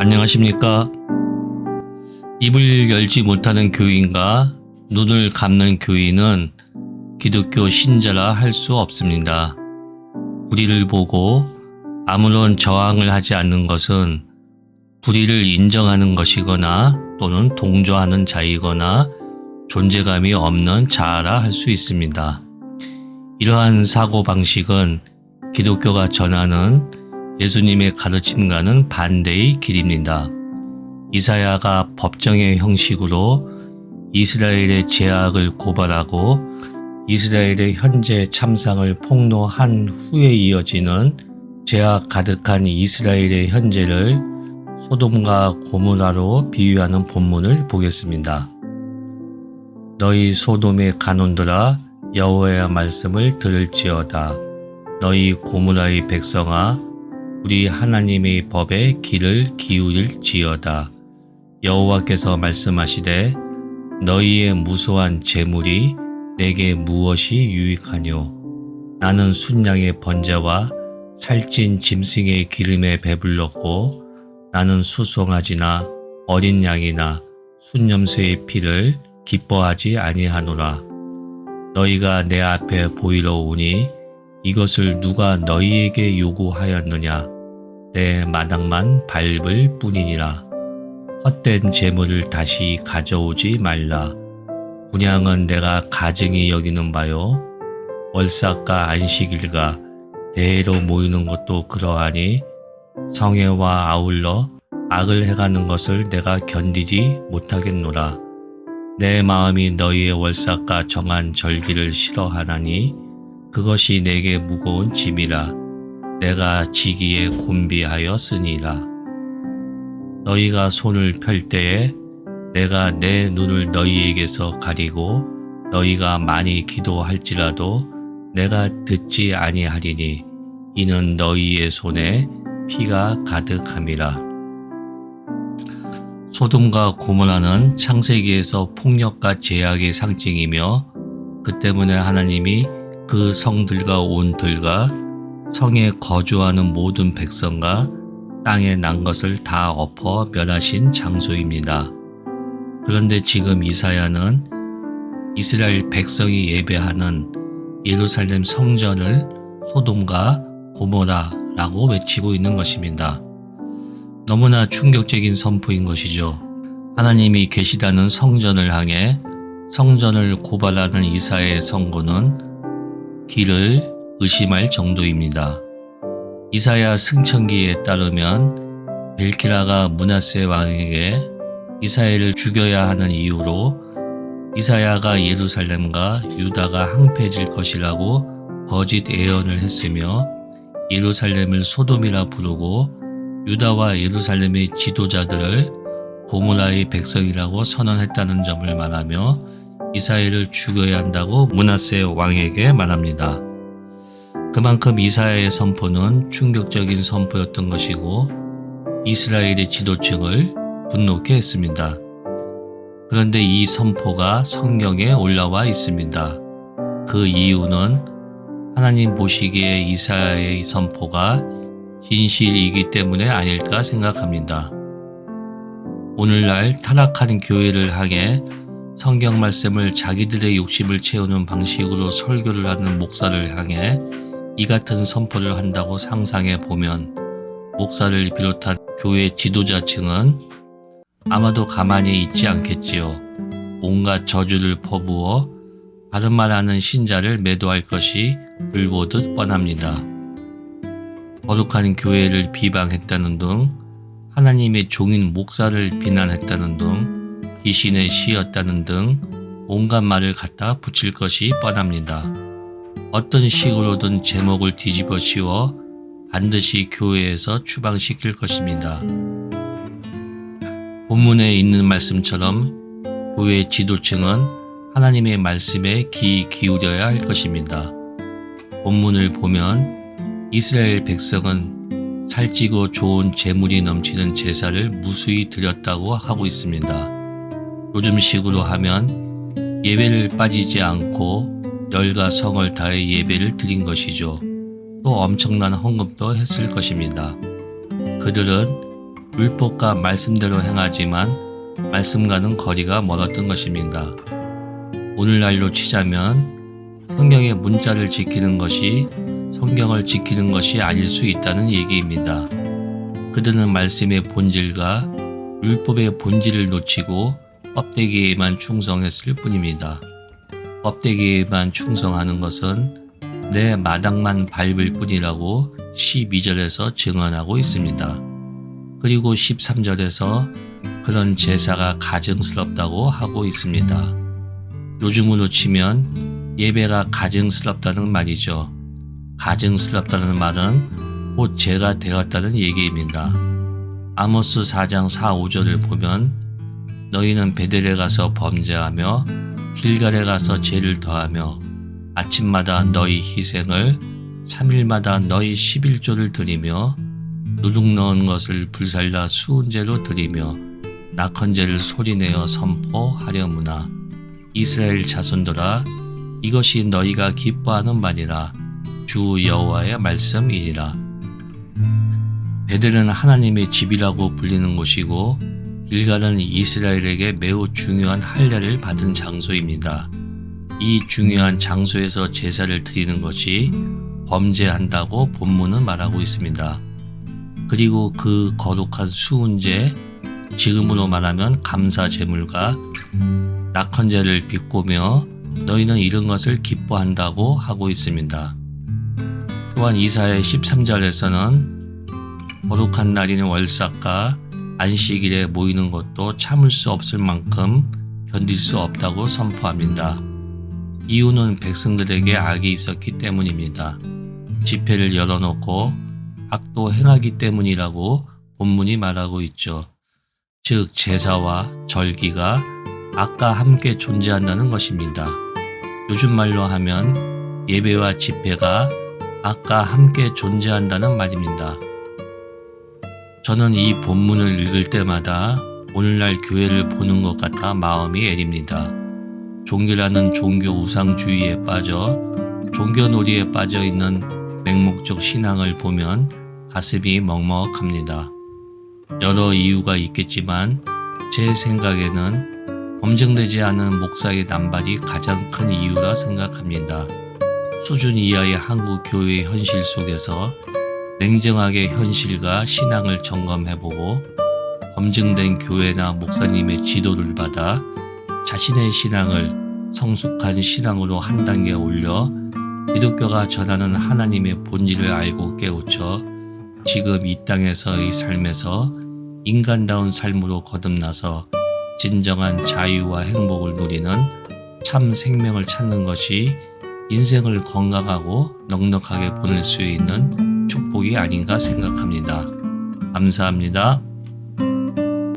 안녕하십니까? 입을 열지 못하는 교인과 눈을 감는 교인은 기독교 신자라 할 수 없습니다. 불의를 보고 아무런 저항을 하지 않는 것은 불의를 인정하는 것이거나 또는 동조하는 자이거나 존재감이 없는 자아라 할 수 있습니다. 이러한 사고 방식은 기독교가 전하는 예수님의 가르침과는 반대의 길입니다. 이사야가 법정의 형식으로 이스라엘의 제약을 고발하고 이스라엘의 현재 참상을 폭로한 후에 이어지는 제약 가득한 이스라엘의 현재를 소돔과 고모라로 비유하는 본문을 보겠습니다. 너희 소돔의 간원들아 여호와의 말씀을 들을지어다. 너희 고모라의 백성아 우리 하나님의 법에 귀를 기울일지어다. 여호와께서 말씀하시되 너희의 무수한 재물이 내게 무엇이 유익하뇨? 나는 순양의 번제와 살찐 짐승의 기름에 배불렀고 나는 수송아지나 어린 양이나 순염소의 피를 기뻐하지 아니하노라. 너희가 내 앞에 보이러 오니 이것을 누가 너희에게 요구하였느냐? 내 마당만 밟을 뿐이니라. 헛된 재물을 다시 가져오지 말라. 분양은 내가 가증히 여기는 바요. 월삭과 안식일과 대회로 모이는 것도 그러하니 성애와 아울러 악을 해가는 것을 내가 견디지 못하겠노라. 내 마음이 너희의 월삭과 정한 절기를 싫어하나니 그것이 내게 무거운 짐이라 내가 지기에 곤비하였으니라. 너희가 손을 펼 때에 내가 내 눈을 너희에게서 가리고 너희가 많이 기도할지라도 내가 듣지 아니하리니 이는 너희의 손에 피가 가득함이라. 소돔과 고모라는 창세기에서 폭력과 제약의 상징이며 그 때문에 하나님이 그 성들과 온 들과 성에 거주하는 모든 백성과 땅에 난 것을 다 엎어 멸하신 장소입니다. 그런데 지금 이사야는 이스라엘 백성이 예배하는 예루살렘 성전을 소돔과 고모라라고 외치고 있는 것입니다. 너무나 충격적인 선포인 것이죠. 하나님이 계시다는 성전을 향해 성전을 고발하는 이사의 선고는 길을 의심할 정도입니다. 이사야 승천기에 따르면 벨키라가 문하세 왕에게 이사야를 죽여야 하는 이유로 이사야가 예루살렘과 유다가 항폐해질 것이라고 거짓 예언을 했으며 예루살렘을 소돔이라 부르고 유다와 예루살렘의 지도자들을 고모라의 백성이라고 선언했다는 점을 말하며 이사야를 죽여야 한다고 문하세 왕에게 말합니다. 그만큼 이사야의 선포는 충격적인 선포였던 것이고 이스라엘의 지도층을 분노케 했습니다. 그런데 이 선포가 성경에 올라와 있습니다. 그 이유는 하나님 보시기에 이사야의 선포가 진실이기 때문에 아닐까 생각합니다. 오늘날 타락한 교회를 향해 성경 말씀을 자기들의 욕심을 채우는 방식으로 설교를 하는 목사를 향해 이 같은 선포를 한다고 상상해 보면 목사를 비롯한 교회 지도자층은 아마도 가만히 있지 않겠지요. 온갖 저주를 퍼부어 바른 말하는 신자를 매도할 것이 불보듯 뻔합니다. 거룩한 교회를 비방했다는 등 하나님의 종인 목사를 비난했다는 등 귀신의 시였다는 등 온갖 말을 갖다 붙일 것이 뻔합니다. 어떤 식으로든 제목을 뒤집어 씌워 반드시 교회에서 추방시킬 것입니다. 본문에 있는 말씀처럼 교회 지도층은 하나님의 말씀에 귀 기울여야 할 것입니다. 본문을 보면 이스라엘 백성은 살찌고 좋은 재물이 넘치는 제사를 무수히 드렸다고 하고 있습니다. 요즘 식으로 하면 예배를 빠지지 않고 열과 성을 다해 예배를 드린 것이죠. 또 엄청난 헌금도 했을 것입니다. 그들은 율법과 말씀대로 행하지만 말씀과는 거리가 멀었던 것입니다. 오늘날로 치자면 성경의 문자를 지키는 것이 성경을 지키는 것이 아닐 수 있다는 얘기입니다. 그들은 말씀의 본질과 율법의 본질을 놓치고 껍데기에만 충성했을 뿐입니다. 껍데기에만 충성하는 것은 내 마당만 밟을 뿐이라고 12절에서 증언하고 있습니다. 그리고 13절에서 그런 제사가 가증스럽다고 하고 있습니다. 요즘으로 치면 예배가 가증스럽다는 말이죠. 가증스럽다는 말은 곧 죄가 되었다는 얘기입니다. 아모스 4장 4, 5절을 보면 너희는 베델에 가서 범죄하며 길갈에 가서 죄를 더하며 아침마다 너희 희생을 3일마다 너희 11조를 드리며 누룩 넣은 것을 불살라 수은제로 드리며 낙헌제를 소리내어 선포하려무나. 이스라엘 자손들아 이것이 너희가 기뻐하는 말이라. 주 여호와의 말씀이니라. 베델은 하나님의 집이라고 불리는 곳이고 길갈은 이스라엘에게 매우 중요한 할례를 받은 장소입니다. 이 중요한 장소에서 제사를 드리는 것이 범죄한다고 본문은 말하고 있습니다. 그리고 그 거룩한 수은제, 지금으로 말하면 감사 제물과 낙헌제를 비꼬며 너희는 이런 것을 기뻐한다고 하고 있습니다. 또한 이사의 13절에서는 거룩한 날인 월삭과 안식일에 모이는 것도 참을 수 없을 만큼 견딜 수 없다고 선포합니다. 이유는 백성들에게 악이 있었기 때문입니다. 집회를 열어놓고 악도 행하기 때문이라고 본문이 말하고 있죠. 즉 제사와 절기가 악과 함께 존재한다는 것입니다. 요즘 말로 하면 예배와 집회가 악과 함께 존재한다는 말입니다. 저는 이 본문을 읽을 때마다 오늘날 교회를 보는 것 같아 마음이 애립니다. 종교라는 종교 우상주의에 빠져 종교놀이에 빠져 있는 맹목적 신앙을 보면 가슴이 먹먹합니다. 여러 이유가 있겠지만 제 생각에는 검증되지 않은 목사의 남발이 가장 큰 이유라 생각합니다. 수준 이하의 한국 교회의 현실 속에서 냉정하게 현실과 신앙을 점검해보고 검증된 교회나 목사님의 지도를 받아 자신의 신앙을 성숙한 신앙으로 한 단계 올려 기독교가 전하는 하나님의 본질을 알고 깨우쳐 지금 이 땅에서의 삶에서 인간다운 삶으로 거듭나서 진정한 자유와 행복을 누리는 참 생명을 찾는 것이 인생을 건강하고 넉넉하게 보낼 수 있는 축복이 아닌가 생각합니다. 감사합니다.